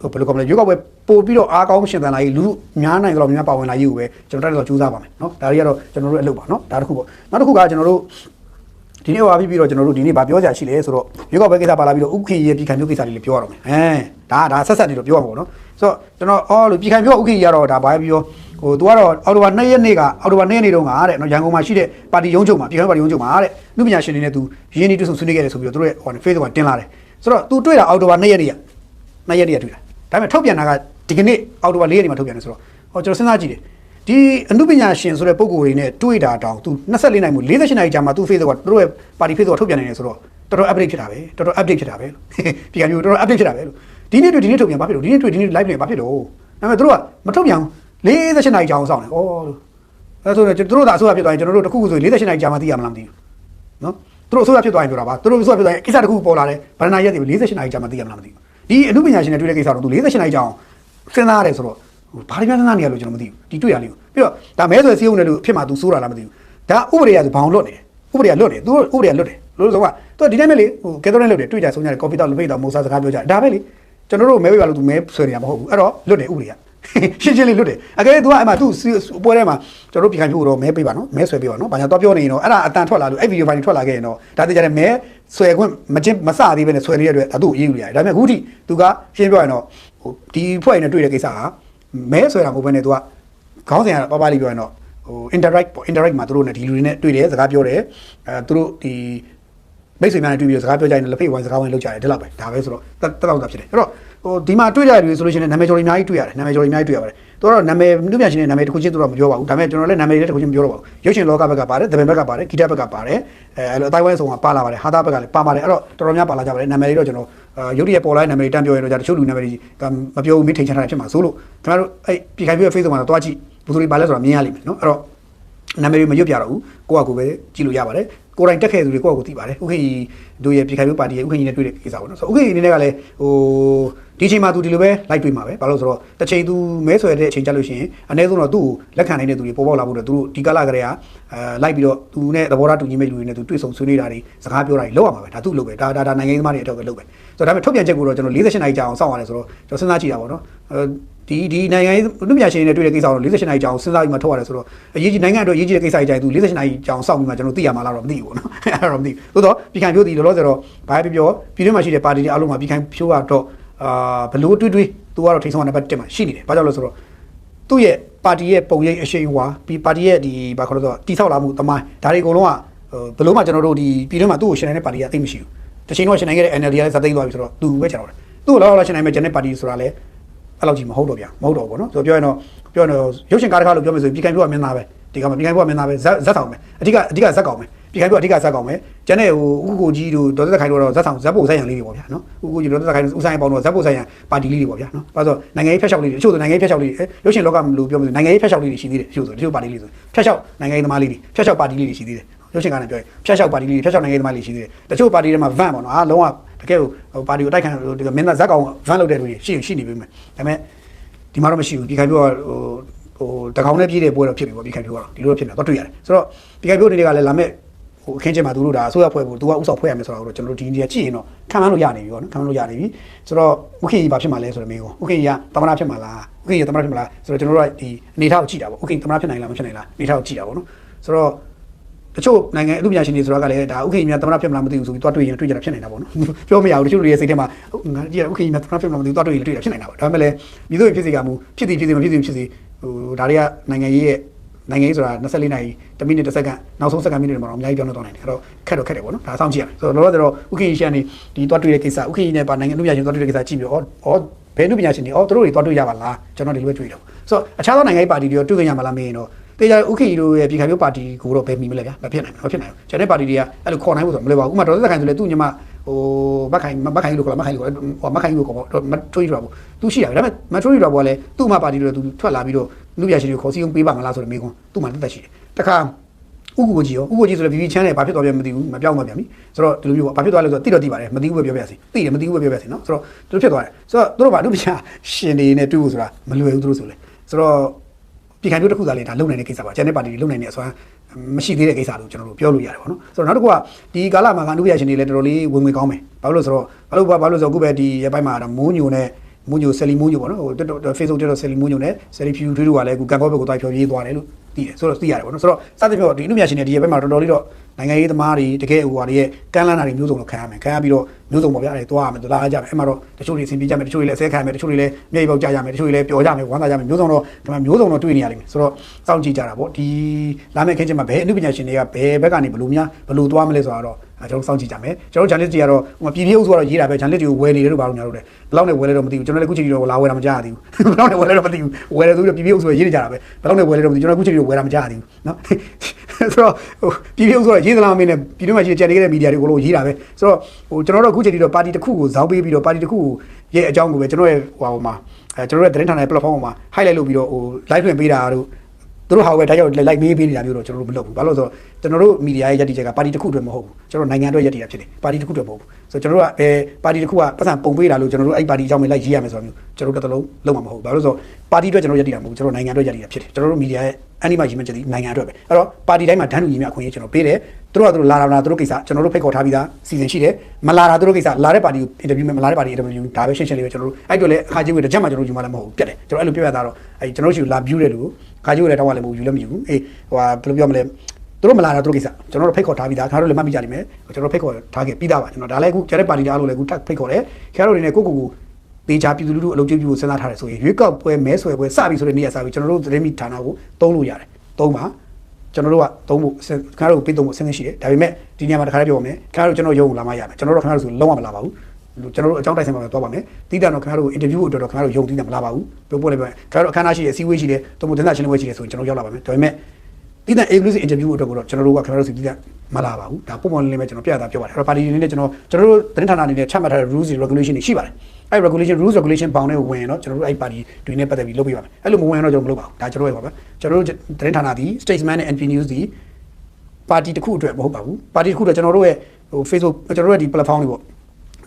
ဟိုဘယ်လိုကောမလဲရွေးကောက်ပွဲပို့ပြီးတော့အားကောင်းရှင်သန်လာရေးလူများနိုင်တော့များပါဝင်လာရေးကိုပဲကျွန်တော်တက်တော့ကြိုးစားပါမယ်နော်ဒါတွေကတော့ကျွန်တော်တို့အလုပ်ပါနော်ဒါတစ်ခုပေါ့နောက်တစ်ခုကကျွန်တော်တို့ ဒီနေ့ဟောပြီးပြီးတော့ကျွန်တော်တို့ဒီနေ့ဗာပြောကြရှိလဲဆိုတော့ရွေးကောက်ပွဲကိစ္စပါလာပြီးတော့ဥက္ခေရဲ့ပြည်ခံမျိုးကိစ္စလေးလည်းပြောရတော့မယ်အဲဒါဒါဆက်ဆက်နေတော့ပြောရမှာပေါ့နော်ဆိုတော့ကျွန်တော်အော်လို့ပြည်ခံမျိုးဥက္ခေကြီးကတော့ဒါဘာပြောဟိုသူကတော့အော်တိုဘာ2ရက်နေ့ကအော်တိုဘာ2ရက်နေ့တုန်းကတဲ့နော်ရန်ကုန်မှာရှိတဲ့ပါတီရုံးချုပ်မှာပြည်ခံပါတီရုံးချုပ်မှာတဲ့လူပညာရှင်တွေနဲ့သူရင်းနှီးတွေ့ဆုံဆွေးနွေးခဲ့တယ်ဆိုပြီးတော့သူတို့ရဲ့ဟို Facebook မှာတင်လာတယ်ဆိုတော့သူတွေ့တာအော်တိုဘာ2ရက်နေ့က2ရက်နေ့ကတွေ့တာဒါပေမဲ့ထုတ်ပြန်တာကဒီကနေ့အော်တိုဘာ4ရက်နေ့မှာထုတ်ပြန်တယ်ဆိုတော့ဟောကျွန်တော်စဉ်းစားကြည့်တယ် ဒီအမှုပညာရှင်ဆိုတဲ့ပုံကိုယ်တွေနဲ့တွေ့တာတောင်သူ24နိုင်မှု48နိုင်ကြာမှသူ Facebook ကသူတို့ရဲ့ပါတီ Facebook ကထုတ်ပြန်နေတယ်ဆိုတော့တော်တော် update ဖြစ်တာပဲတော်တော် update ဖြစ်တာပဲလို့ပြည်ကမျိုးတော်တော် update ဖြစ်တာပဲလို့ဒီနေ့တွေ့ဒီနေ့ထုတ်ပြန်ဘာဖြစ်လို့ဒီနေ့တွေ့ဒီနေ့ live နေဘာဖြစ်လို့ဒါပေမဲ့သူတို့ကမထုတ်ပြန်48နိုင်ကြာအောင်စောင့်တယ်ဩလို့အဲဆိုတော့သူတို့သာအစိုးရဖြစ်သွားရင်ကျွန်တော်တို့တခုခုဆို48နိုင်ကြာမှသိရမလားမသိဘူးနော်သူတို့အစိုးရဖြစ်သွားရင်ပြောတာပါသူတို့အစိုးရဖြစ်သွားရင်ကိစ္စတစ်ခုပေါ်လာတယ်ဗရဏာရက်တွေ48နိုင်ကြာမှသိရမလားမသိဘူးဒီအမှုပညာရှင်တွေတွေ့တဲ့ကိစ္စတော့သူ48နိုင်ကြာအောင်စဉ်းစားရတယ်ဆိုတော့ ဘာတွေများစဉ်းစားနေရလို့ကျွန်တော်မသိဘူးဒီတွေ့ရလေးကိုပြီးတော့ဒါမဲဆွယ်စည်းရုံးတယ်လို့ဖြစ်မှသူစိုးတာလားမသိဘူးဒါဥပဒေရဆိုဘောင်လွတ်နေတယ်ဥပဒေကလွတ်တယ်သူဥပဒေကလွတ်တယ်လို့ဆိုတော့သူဒီတိုင်းပဲလေဟိုကက်သရစ်လွတ်တယ်တွေ့ကြဆုံးကြတယ်ကော်ဖီတော့လပိတ်တော့မိုးစားစကားပြောကြတယ်ဒါပဲလေကျွန်တော်တို့မဲဝေးပါလို့သူမဲဆွဲနေတာမဟုတ်ဘူးအဲ့တော့လွတ်တယ်ဥပဒေကရှင်းရှင်းလေးလွတ်တယ်အကယ်၍သူကအဲ့မှာသူ့ပွဲထဲမှာကျွန်တော်တို့ပြည်ခိုင်ဖို့တော့မဲပေးပါနော်မဲဆွဲပေးပါနော်ဘာညာတော့ပြောနေရင်တော့အဲ့ဒါအတန်ထွက်လာလို့အဲ့ဗီဒီယိုဖိုင်ထွက်လာခဲ့ရင်တော့ဒါတကြတဲ့မဲဆွဲခွင့်မချင်းမစသေးပဲနဲ့ဆွဲနေတဲ့အတွက်ဒါသူ့အရေးယူရတယ်ဒါပေမဲ့အခုထိသူကရှင်းပြောရင်တော့ဟိုဒီဖွဲ့နဲ့တွေ့တဲ့ကိစ္စက မဲဆွဲတာမဟုတ်ဘဲနဲ့သူကခေါင်းစဉ်ကပါပါလေးပြောရင်တော့ဟို interact ပေါ့ interact မှာသူတို့နဲ့ဒီလူတွေနဲ့တွေ့တယ်စကားပြောတယ်အဲသူတို့ဒီမိတ်ဆွေများနဲ့တွေ့ပြီးတော့စကားပြောကြရင်လက်ဖိတ်ဝိုင်းစကားဝိုင်းလုပ်ကြတယ်ဒီလောက်ပဲဒါပဲဆိုတော့တက်တက်တော့ဖြစ်တယ်အဲ့တော့ဟိုဒီမှာတွေ့ကြတယ်ဆိုလို့ရှိရင်နာမည်ကျော်တွေအများကြီးတွေ့ရတယ်နာမည်ကျော်တွေအများကြီးတွေ့ရပါတယ်သူကတော့နာမည်လူပြန်ရှင်တဲ့နာမည်တစ်ခုချင်းသူတော့မပြောပါဘူးဒါပေမဲ့ကျွန်တော်လည်းနာမည်လေးတစ်ခုချင်းမပြောတော့ပါဘူးရုပ်ရှင်လောကဘက်ကပါတယ်သပင်ဘက်ကပါတယ်ဂီတဘက်ကပါတယ်အဲအဲ့လိုအတိုင်းဝိုင်းဆောင်ကပါလာပါတယ်ဟာတာဘက်ကလည်းပါပါတယ်အဲ့တော့တော်တော်များပါလာကြပါတယ်နာမည်လေးတော့ကျွန်တော် ရုပ်ရည်ပေါ်လာတဲ့နာမည်လေးတန်းပြောရင်တော့တချို့လူနာမည်တွေမပြောဘူးမင်းထိန်ချထားတာဖြစ်မှာဆိုလို့ကျွန်တော်တို့အဲ့ပြည်ခိုင်ပြည့် Facebook မှာတော့တွားကြည့်ဘယ်သူတွေပါလဲဆိုတာမြင်ရလိမ့်မယ်နော်အဲ့တော့နာမည်တွေမရွတ်ပြတော့ဘူးကိုယ့်အကူပဲကြည့်လို့ရပါတယ်ကိုယ်တိုင်တက်ခဲ့သူတွေကိုယ့်အကူသိပါတယ်ဥက္ကဋ္ဌတို့ရဲ့ပြည်ခိုင်မျိုးပါတီရဲ့ဥက္ကဋ္ဌနဲ့တွေ့တဲ့ကိစ္စပေါ့နော်ဆိုတော့ဥက္ကဋ္ဌအနေနဲ့ကလည်းဟို ဒီချိန်မှာသူဒီလိုပဲလိုက်တွေ့မှာပဲဘာလို့ဆိုတော့တစ်ချိန်သူမဲဆွဲတဲ့အချိန်ကြလို့ရှိရင်အနည်းဆုံးတော့သူ့ကိုလက်ခံနိုင်တဲ့သူတွေပေါ်ပေါက်လာဖို့တော့သူတို့ဒီကာလကလေးကအဲလိုက်ပြီးတော့သူနဲ့သဘောထားတူညီမဲ့လူတွေနဲ့သူတွေ့ဆုံဆွေးနွေးတာတွေစကားပြောတာတွေလုပ်ရမှာပဲဒါသူ့လုပ်ပဲဒါဒါဒါနိုင်ငံရေးသမားတွေအထောက်ပဲလုပ်ပဲဆိုတော့ဒါပေမဲ့ထုတ်ပြန်ချက်ကိုတော့ကျွန်တော်48နိုင်ကြာအောင်စောင့်ရတယ်ဆိုတော့ကျွန်တော်စဉ်းစားကြည့်တာပေါ့နော်ဒီဒီဒီနိုင်ငံရေးလူပြရှင်တွေနဲ့တွေ့တဲ့ကိစ္စတော့48နိုင်ကြောင်စဉ်းစားပြီးမှထုတ်ရတယ်ဆိုတော့အရေးကြီးနိုင်ငံအတွက်အရေးကြီးတဲ့ကိစ္စကြီးကြိုင်သူ48နိုင်ကြောင်စောင့်ပြီးမှကျွန်တော်သိရမှာလားတော့မသိဘူးပေါ့နော်အဲ့ဒါတော့မသိဘူးသို့တော့ပြည်ခိုင်ဖြိုးဒီလောလောဆယ်တော့ဘာပဲပြောပြည်တွင်းမှာရှိတဲ့ပါတီတွေအားလုံးမှာပြည်ခိုင်ဖြိုးကတော့ အာဘလို့တွေးတွေးသူကတော့ထိန်းဆောင်နံပါတ်1မှာရှိနေတယ်ဘာကြောင့်လဲဆိုတော့ သူ့ရဲ့ပါတီရဲ့ပုံရိပ်အရှိန်အဝါပြီးပါတီရဲ့ဒီဘာခေါ်လို့ဆိုတော့တိဆောက်လာမှုတမိုင်းဒါတွေအကုန်လုံးကဟိုဘယ်လို့မှကျွန်တော်တို့ဒီပြည်တွင်းမှာသူ့ကိုရှင်နေတဲ့ပါတီကအသိမရှိဘူးတစ်ချိန်တော့ရှင်နိုင်ခဲ့တဲ့ NLD ကလည်းဇာတ်သိမ်းသွားပြီဆိုတော့သူပဲကျွန်တော်တယ်သူ့ကိုလောက်လောက်ရှင်နိုင်မဲ့ဂျန်တဲ့ပါတီဆိုတာလည်းအဲ့လောက်ကြီးမဟုတ်တော့ဗျာမဟုတ်တော့ဘူးเนาะဆိုတော့ပြောရင်တော့ပြောရင်တော့ရုပ်ရှင်ကားတစ်ခါလို့ပြောမယ်ဆိုရင်ပြည်ခိုင်ပြောကမင်းသားပဲဒီကမှာပြည်ခိုင်ပြောကမင်းသားပဲဇက်ဇက်ဆောင်ပဲအဓိကအဓိကဇက်ကောင်ပဲ ပြည်ခိုင်ပြောအဓိကဇက်ကောင်ပဲကျန်တဲ့ဟိုဥကိုကြီးတို့ဒေါ်သက်ခိုင်တို့တော့ဇက်ဆောင်ဇက်ပိုဆိုင်ရန်လေးတွေပေါ့ဗျာနော်ဥကိုကြီးဒေါ်သက်ခိုင်ဦးဆိုင်ပေါင်းတော့ဇက်ပိုဆိုင်ရန်ပါတီလေးတွေပေါ့ဗျာနော်ဘာလို့နိုင်ငံရေးဖက်လျှောက်လေးတွေအချို့ဆိုနိုင်ငံရေးဖက်လျှောက်လေးတွေရုပ်ရှင်လောကမလို့ပြောမယ်ဆိုနိုင်ငံရေးဖက်လျှောက်လေးတွေရှိသေးတယ်အချို့ဆိုတချို့ပါတီလေးဆိုဖက်လျှောက်နိုင်ငံရေးသမားလေးတွေဖက်လျှောက်ပါတီလေးတွေရှိသေးတယ်ရုပ်ရှင်ကလည်းပြောရင်ဖျက်လျှောက်ပါတီလေးဖျက်လျှောက်နိုင်ငံရေးသမားလေးရှိသေးတယ်တချို့ပါတီတွေမှာ van ပေါ့နော်အားလုံးဝတကယ်ဟိုပါတီကိုတိုက်ခိုက်ဒီမင်းသားဇက်ကောင် van လုပ်တဲ့လူတွေရှိရှိနေပြီမယ်ဒါပေမဲ့ဒီမှာတော့မရှိဘူးဒီခိုင်ပြောဟိုဟိုတကောင်နဲ့ပြည့်တဲ့ပွဲတော့ဖြစ်ပြီပေါ့ဒီခိုင်ပြောကတော့ဒီလိုဖြစ်နေတာတော့တွေ့ရတယ်ဆိုတော့ဒီခိုင်ပြောနေတွေကလည်းလာမဲ့ ဟိုအခင်းချင်းမှာသူတို့ဒါအစိုးရဖွဲ့ဖို့သူကဥဆောင်ဖွဲ့ရမယ်ဆိုတော့ကျွန်တော်တို့ဒီနေရာကြည့်ရင်တော့ခံမှန်းလို့ရနေပြီပေါ့နော်ခံမှန်းလို့ရနေပြီဆိုတော့ဥက္ကဋ္ဌဘာဖြစ်မှာလဲဆိုတော့မေးကိုဥက္ကဋ္ဌကတမနာဖြစ်မှာလားဥက္ကဋ္ဌကတမနာဖြစ်မှာလားဆိုတော့ကျွန်တော်တို့ကဒီအနေထားကိုကြည့်တာပေါ့ဥက္ကဋ္ဌတမနာဖြစ်နိုင်လားမဖြစ်နိုင်လားအနေထားကိုကြည့်တာပေါ့နော်ဆိုတော့တချို့နိုင်ငံအမှုပညာရှင်တွေဆိုတာကလည်းဒါဥက္ကဋ္ဌများသမဏဖြစ်မလားမသိဘူးဆိုပြီးတွားတွေ့ရင်တွေ့ကြတာဖြစ်နေတာပေါ့နော်ပြောမရဘူးတချို့တွေရဲ့စိတ်ထဲမှာငါကြည့်ရဥက္ကဋ္ဌများသမဏဖြစ်မလားမသိဘူးတွားတွေ့ရင်တွေ့တာဖြစ်နေတာပေါ့ဒါပေမဲ့လည်းမိတို့ဖြစ်စီကမူဖြစ်စီဖြစ်စီမဖြစ်စီဖြစ်စီဟိုဒါတွေကနိုင်ငံရေးရဲ့ နိုင်ငံရေးဆိုတာ24နာရီ1မိနစ်1စက္ကန့်နောက်ဆုံးစက္ကန့်မိနစ်တွေမှာတော့အများကြီးပြောနေတော့နိုင်တယ်အဲ့တော့ခက်တော့ခက်တယ်ပေါ့နော်ဒါစောင့်ကြည့်ရမယ်ဆိုတော့လောလောဆယ်တော့ဥက္ကဋ္ဌရှင်ကနေဒီတွားတွေ့တဲ့ကိစ္စဥက္ကဋ္ဌနဲ့ပါနိုင်ငံအမှုပညာရှင်တွားတွေ့တဲ့ကိစ္စကြည့်ပြီးတော့ဩဘယ်အမှုပညာရှင်တွေဩတို့တွေတွားတွေ့ရပါလားကျွန်တော်ဒီလိုပဲတွေ့တယ်ဆိုတော့အခြားသောနိုင်ငံရေးပါတီတွေရောတွေ့ကြရမှာလားမေးရင်တော့တေချာဥက္ကဋ္ဌတို့ရဲ့ပြည်ခိုင်မျိုးပါတီကိုတော့ဘယ်မီမလဲဗျာမဖြစ်နိုင်ဘူးမဖြစ်နိုင်ဘူးကျန်တဲ့ပါတီတွေကအဲ့လိုခေါ်နိုင်ဖို့ဆိုတော့မလွယ်ပါဘူးဥပမာဒေါ်သက်ခိုင်ဆိုလေသူ့ညီမဟိုမက်ခိုင်မက်ခိုင်လို့ခေါ်လားမက်ခိုင်လို့ဟိုမက်ခိုင်လို့ခေါ်ပေါ့မထွေးရပါဘူးသူရှိရတယ်ဒါပေမဲ့မထွေးရပါဘူးလေသူ့မပါတီတို့သူထွက်လာပြီးတော့ လူပြရှင်တွေခေါ်စီအောင်ပေးပါမလားဆိုတော့မေးခွန်းသူ့မှာတက်တက်ရှိတယ်တခါဥက္ကိုကြီးရောဥက္ကိုကြီးဆိုတော့ VV channel ဘာဖြစ်သွားပြန်မသိဘူးမပြောင်းသွားပြန်ပြီဆိုတော့ဒီလိုမျိုးပေါ့ဘာဖြစ်သွားလဲဆိုတော့တိတော့တိပါတယ်မသိဘူးပဲပြောပြစီသိတယ်မသိဘူးပဲပြောပြစီနော်ဆိုတော့သူတို့ဖြစ်သွားတယ်ဆိုတော့သူတို့ဘာလူပြရှင်တွေနဲ့တွေ့ဖို့ဆိုတာမလွယ်ဘူးသူတို့ဆိုလေဆိုတော့ပြည်ခိုင်မျိုးတစ်ခုသာလေဒါလုံနိုင်တဲ့ကိစ္စပါကျန်တဲ့ပါတီတွေလုံနိုင်တဲ့အစွမ်းမရှိသေးတဲ့ကိစ္စလို့ကျွန်တော်တို့ပြောလို့ရတယ်ပေါ့နော်ဆိုတော့နောက်တစ်ခုကဒီကာလမှာကအနုပညာရှင်တွေလည်းတော်တော်လေးဝင်ဝင်ကောင်းမယ်ဘာလို့လဲဆိုတော့ဘာလို့ဘာလို့ဆိုတော့အခုပဲဒီရပိုင်းမှာဒါမိုးညိုနဲ့ မိုးညိုဆယ်လီမိုးညိုပေါ့နော်ဟို Facebook တက်တော့ဆယ်လီမိုးညိုနဲ့ဆယ်လီဖြူထွေးတို့ကလည်းအခုကံကောက်ဘက်ကိုတွားဖြောရေးသွားတယ်လို့သိတယ်ဆိုတော့သိရတယ်ပေါ့နော်ဆိုတော့စသဖြင့်ဒီအနုပညာရှင်တွေဒီရပိုင်းမှာတော်တော်လေးတော့နိုင်ငံရေးသမားတွေတကယ်ဟိုဟာတွေရဲ့ကမ်းလန်းတာတွေမျိုးစုံတော့ခံရမယ်ခံရပြီးတော့မျိုးစုံပေါ့ဗျာအဲတွားရမယ်တွားကြမယ်အဲ့မှာတော့တချို့တွေအဆင်ပြေကြမယ်တချို့တွေလည်းအစဲခံရမယ်တချို့တွေလည်းမျက်ရည်ပေါက်ကြရမယ်တချို့တွေလည်းပျော်ကြမယ်ဝမ်းသာကြမယ်မျိုးစုံတော့ဒီမှာမျိုးစုံတော့တွေ့နေရလိမ့်မယ်ဆိုတော့စောင့်ကြည့်ကြတာပေါ့ဒီလာမယ့်ခင်းချင်းမှာဘယ်အနုပညာရှင်တွေကဘယ်ဘက်ကနေဘလို့များဘလို့သွားမလဲဆိုတော့အဲ ကျွန်တော်စောင့်ကြည့်ကြမယ်ကျွန်တော်ဂျန်လစ်တွေကတော့ဟိုပြည်ပြည်အုပ်စုကတော့ရေးတာပဲဂျန်လစ်တွေကိုဝယ်နေတယ်လို့ဘာလို့ညာလို့လဲဘယ်လောက်နဲ့ဝယ်လဲတော့မသိဘူးကျွန်တော်လည်းခုချိန်ကြီးတော့လာဝယ်တာမကြရသေးဘူးဘယ်လောက်နဲ့ဝယ်လဲတော့မသိဘူးဝယ်တယ်ဆိုပြီးပြည်ပြည်အုပ်စုကရေးနေကြတာပဲဘယ်လောက်နဲ့ဝယ်လဲတော့မသိကျွန်တော်ခုချိန်ကြီးတော့ဝယ်တာမကြရသေးဘူးနော်ဆိုတော့ဟိုပြည်ပြည်အုပ်စုကရေးသလားမင်းနဲ့ပြည်တွင်းမှာရှိတဲ့ကြံနေတဲ့မီဒီယာတွေကိုလို့ရေးတာပဲဆိုတော့ဟိုကျွန်တော်တို့ခုချိန်ကြီးတော့ပါတီတစ်ခုကိုဇောင်းပေးပြီးတော့ပါတီတစ်ခုကိုရဲ့အကြောင်းကိုပဲကျွန်တော်ရဲ့ဟိုဟိုမှာအဲကျွန်တော်ရဲ့သတင်းဌာနရဲ့ platform မှာ highlight လုပ်ပြီးတော့ဟို live လွှင့်ပေးတာတို့ သူတို့ဟာပဲဒါကြောင့်လိုက်မေးပေးနေတာမျိုးတော့ကျွန်တော်တို့မလုပ်ဘူးဘာလို့လဲဆိုတော့ကျွန်တော်တို့မီဒီယာရဲ့ယက်တီချက်ကပါတီတစ်ခုအတွက်မဟုတ်ဘူးကျွန်တော်နိုင်ငံအတွက်ယက်တီတာဖြစ်တယ်ပါတီတစ်ခုအတွက်မဟုတ်ဘူးဆိုတော့ကျွန်တော်တို့ကဘယ်ပါတီတစ်ခုကပတ်စံပုံပေးတာလို့ကျွန်တော်တို့အဲ့ပါတီအကြောင်းပဲလိုက်ရေးရမယ်ဆိုတော့မျိုးကျွန်တော်တို့တစ်လုံးလုံးမှာမဟုတ်ဘူးဘာလို့လဲဆိုတော့ပါတီအတွက်ကျွန်တော်ယက်တီတာမဟုတ်ဘူးကျွန်တော်နိုင်ငံအတွက်ယက်တီတာဖြစ်တယ်ကျွန်တော်တို့မီဒီယာရဲ့အန်နီမာကြီးမှချက်ဒီနိုင်ငံအတွက်ပဲအဲ့တော့ပါတီတိုင်းမှာဒန်းလူကြီးများအခွင့်အရေးကျွန်တော်ပေးတယ်သူတို့ကသူတို့လာလာလာသူတို့ကိစ္စကျွန်တော်တို့ဖိတ်ခေါ်ထားပြီးသားစီစဉ်ရှိတယ်မလာတာသူတို့ကိစ္စလာတဲ့ပါတီကိုအင်တာဗျူးမယ်မလာတဲ့ပါတီအင်တာဗျူးဒါပဲရှင်းရှင်းလေးပဲကျွန်တော်တို့အဲ့တို့လည်းအခါကြီးကိုတစ်ချက်မှကျွန်တော်တို့ယူမှလည်းမဟုတ်ဘူးပြတ်တယ်ကျွန်တော်အဲ့လိုပြောရတာတော့အဲ့ကျွန်တော်တို့ရှိလာဗျူးတယ်လို့အ ခါကြီးကိုလည်းတောင်းရလည်းမဟုတ်ယူလည်းမယူဘူးအေးဟိုဟာဘယ်လိုပြောမလဲသူတို့မလာတာသူတို့ကိစ္စကျွန်တော်တို့ဖိတ်ခေါ်ထားပြီးသားခင်ဗျားတို့လည်းမှတ်မိကြလိမ့်မယ်ကျွန်တော်ဖိတ်ခေါ်ထားခဲ့ပြီးသားပါကျွန်တော်ဒါလည်းအခုကျတဲ့ပါတီအားလို့လည်းအခုထပ်ဖိတ်ခေါ်တယ်ခင်ဗျားတို့တွေနဲ့ကိုကိုကိုတေချာပြည်သူလူထုအလုပ်ကျပြုကိုစဉ်းစားထားတယ်ဆိုရင်ရွေးကောက်ပွဲမဲဆွယ်ပွဲစပြီဆိုတဲ့နေ့ရက်စပြီကျွန်တော်တို့သတင်းမီဌာနကိုတုံးလို့ရတယ်တုံးပါကျွန်တော်တို့ကတုံးဖို့ခင်ဗျားတို့ပေးတုံးဖို့အဆင်သင့်ရှိတယ်ဒါပေမဲ့ဒီနေရာမှာတစ်ခါတည်းပြောပါမယ်ခင်ဗျားတို့ကျွန်တော်ရုံးလာမှရမယ်ကျွန်တော်တို့ခင်ဗျားတို့ဆိုလုံးဝမလာပါဘူး ကျွန်တော်တို့အကြောင်းတိုက်ဆိုင်မှာသွားပါမယ်တီးတာတော့ခင်ဗျားတို့အင်တာဗျူးအတွက်တော့ခင်ဗျားတို့ယုံတီးတာမလာပါဘူးပြောဖို့လည်းပဲခင်ဗျားတို့အခမ်းအနားရှိတယ်အစည်းအဝေးရှိတယ်တုံးဖို့တင်တာရှင်းလင်းပွဲရှိတယ်ဆိုရင်ကျွန်တော်ရောက်လာပါမယ်ဒါပေမဲ့တီးတာ exclusive interview အတွက်ကိုတော့ကျွန်တော်တို့ကခင်ဗျားတို့စီတီးတာမလာပါဘူးဒါပုံမှန်လေးလေးပဲကျွန်တော်ပြတာပြောပါတယ်အဲ့တော့ပါတီအနေနဲ့ကျွန်တော်ကျွန်တော်တို့သတင်းဌာနအနေနဲ့ချမှတ်ထားတဲ့ rules and regulation တွေရှိပါတယ်အဲ့ regulation rules regulation ဘောင်တွေဝင်တော့ကျွန်တော်တို့အဲ့ပါတီတွေနဲ့ပတ်သက်ပြီးလုပ်ပေးပါမယ်အဲ့လိုမဝင်တော့ကျွန်တော်မလုပ်ပါဘူးဒါကျွန်တော်ရဲ့ပါပဲကျွန်တော်တို့သတင်းဌာနဒီ statesman နဲ့ NP news ဒီပါတီတစ်ခုအတွက်မဟုတ်ပါဘူးပါတီတစ်ခုအတွက်ကျွန်တော်တို့ရဲ့ဟို Facebook ကျွန်တော်တို့ရဲ့ဒီ platform တွေပေါ့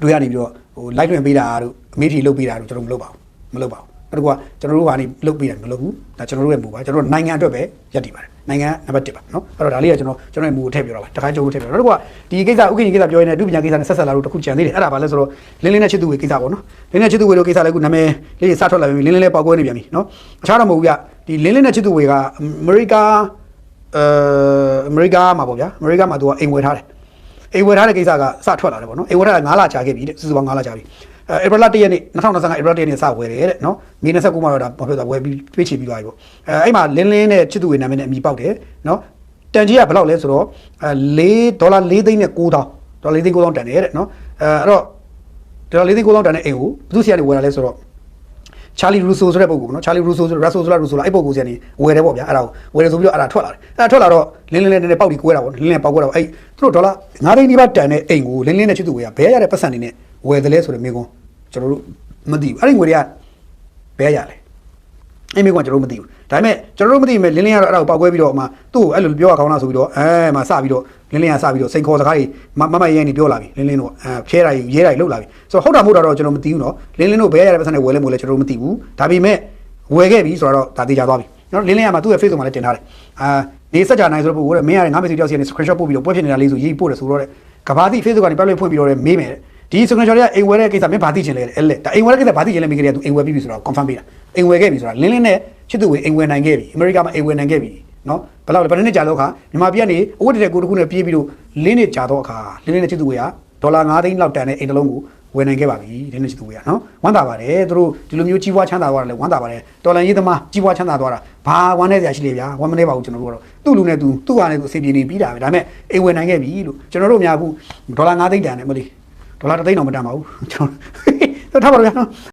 တို့ရနေပြီးတော့ဟို live လွှင့်ပေးတာတို့အမေးထီလုပ်ပေးတာတို့ကျွန်တော်မလုပ်ပါဘူးမလုပ်ပါဘူးနောက်တစ်ခုကကျွန်တော်တို့ကနေလုတ်ပေးတယ်မလုပ်ဘူးဒါကျွန်တော်တို့ရဲ့မူပါကျွန်တော်တို့နိုင်ငံအတွက်ပဲရပ်တည်ပါတယ်နိုင်ငံနံပါတ်1ပါနော်အဲ့တော့ဒါလေးကကျွန်တော်ကျွန်တော်ရဲ့မူကိုထည့်ပြောတာပါတခါကျွန်တော်ထည့်ပြောနောက်တစ်ခုကဒီကိစ္စဥက္ကဋ္ဌကိစ္စပြောရင်းနဲ့အမှုပညာကိစ္စနဲ့ဆက်ဆက်လာလို့တစ်ခုကြံသေးတယ်အဲ့ဒါဘာလဲဆိုတော့လင်းလင်းနဲ့ချစ်သူဝေကိစ္စပေါ့နော်လင်းလင်းနဲ့ချစ်သူဝေလို့ကိစ္စလည်းခုနာမည်လေးစထွက်လာပြီလင်းလင်းလည်းပေါက်ကွဲနေပြန်ပြီနော်အခြားတော့မဟုတ်ဘူးဗျဒီလင်းလင်းနဲ့ချစ်သူဝေကအမေရိကအဲအမေရိကမှာပေါ့ဗျာအမေရိကမှာသူကအိမ်ဝယ်ထားတယ် အိမ်ဝယ်ထားတဲ့ကိစ္စကစထွက်လာတယ်ပေါ့နော်အိမ်ဝယ်ထားတာ9လကြာခဲ့ပြီတဲ့စုစုပေါင်း9လကြာပြီအဲဧပြီလ1ရက်နေ့2025ဧပြီလ1ရက်နေ့စဝယ်တယ်တဲ့နော်မေ29မှာတော့ဒါဘာဖြစ်သွားဝယ်ပြီးပြေးချပြီးသွားပြီပေါ့အဲအဲ့မှာလင်းလင်းနဲ့ချစ်သူဝေနာမည်နဲ့အမိပေါက်တယ်နော်တန်ကြီးကဘယ်လောက်လဲဆိုတော့အဲ4ဒေါ်လာ4သိန်းနဲ့9တောင်းဒေါ်လာ4သိန်း9တောင်းတန်တယ်တဲ့နော်အဲအဲ့တော့ဒေါ်လာ4သိန်း9တောင်းတန်တဲ့အိမ်ကိုဘယ်သူစီကနေဝယ်တာလဲဆိုတော့ ချာလီရူဆိုဆိုတဲ့ပုံကူနော်ချာလီရူဆိုဆိုရက်ဆိုဆိုလာရူဆိုလာအဲ့ပုံကူစီကနေဝယ်တယ်ပေါ့ဗျာအဲ့ဒါကိုဝယ်တယ်ဆိုပြီးတော့အဲ့ဒါထွက်လာတယ်အဲ့ဒါထွက်လာတော့လင်းလင်းလေးနည်းနည်းပေါက်ပြီးကွဲတာပေါ့လင်းလင်းပေါက်ကွဲတာပေါ့အဲ့သူတို့ဒေါ်လာ9သိန်းဒီပါတန်တဲ့အိမ်ကိုလင်းလင်းနဲ့ချစ်သူဝယ်ရဘဲရတဲ့ပတ်စံနေနဲ့ဝယ်တယ်လဲဆိုတဲ့မိကွန်းကျွန်တော်တို့မသိဘူးအဲ့ဒီငွေတွေကဘဲရလဲအဲ့မိကွန်းကျွန်တော်တို့မသိဘူး ဒါပေမဲ့ကျွန်တော်တို့မသိဘူးလင်းလင်းကတော့အဲ့ဒါကိုပေါက်ကွဲပြီးတော့မှသူ့ကိုအဲ့လိုပြောရကောင်းလားဆိုပြီးတော့အဲမှစပြီးတော့လင်းလင်းကစပြီးတော့စိန်ခေါ်စကားတွေမမမရဲနေပြောလာပြီလင်းလင်းတို့အဲဖျဲတာကြီးရဲတာကြီးလှုပ်လာပြီဆိုတော့ဟုတ်တာမဟုတ်တာတော့ကျွန်တော်မသိဘူးနော်လင်းလင်းတို့ဘဲရတဲ့ပတ်စံနဲ့ဝယ်လဲမို့လဲကျွန်တော်တို့မသိဘူးဒါပေမဲ့ဝယ်ခဲ့ပြီဆိုတော့ဒါသေးကြသွားပြီနော်လင်းလင်းရမှာသူ့ရဲ့ Facebook မှာလည်းတင်ထားတယ်အာနေစကြနိုင်ဆိုတော့ပို့တယ်မင်းရတယ်ငါမက်ဆေ့ကြောက်စီကနေ screenshot ပို့ပြီးတော့ပွဲဖြစ်နေတာလေးဆိုရေးပို့တယ်ဆိုတော့တဲ့ကဘာတိ Facebook ကနေပတ်လို့ဖွင့်ပြီးတော့မေးမယ်တဲ့ ဒီ screenshot တွေကအိမ်ဝယ်တဲ့ကိစ္စမင်းဘာသိချင်လဲအဲ့လေဒါအိမ်ဝယ်တဲ့ကိစ္စဘာသိချင်လဲမိကြတယ်သူအိမ်ဝယ်ပြီးပြီဆိုတော့ confirm ပေးတာအိမ်ဝယ်ခဲ့ပြီဆိုတာလင်းလင်းနဲ့ချစ်သူဝေအိမ်ဝယ်နိုင်ခဲ့ပြီအမေရိကမှာအိမ်ဝယ်နိုင်ခဲ့ပြီနော်ဘယ်လောက်လဲဘယ်နှစ်ကြာတော့ခါမြန်မာပြည်ကနေအဝတ်တတဲ့ကိုတစ်ခုနဲ့ပြေးပြီးတော့လင်းနေကြာတော့အခါလင်းလင်းနဲ့ချစ်သူဝေကဒေါ်လာ9သိန်းလောက်တန်တဲ့အိမ်တစ်လုံးကိုဝယ်နိုင်ခဲ့ပါပြီလင်းနေချစ်သူဝေကနော်ဝမ်းသာပါတယ်သူတို့ဒီလိုမျိုးကြီးပွားချမ်းသာသွားတယ်လေဝမ်းသာပါတယ်တော်လန်ရေးသမားကြီးပွားချမ်းသာသွားတာဘာဝမ်းနေစရာရှိလေဗျာဝမ်းမနေပါဘူးကျွန်တော်တို့ကတော့သူ့လူနဲ့သူသူ့ဟာနဲ့သူအစီအပြေနေပြီးတာပဲဒါပေမဲ့အိမ်ဝယ်နိုင်ခဲ့ပြီလို့ကျွန်တော်တို့များအခုဒေါ်လာ9သိန်းတန်တယ်မလေး ဒေါ်လာ3သိန်းတော့မတန်ပါဘူးကျွန်တော်တို့ထားပါတော့ဗျာနော်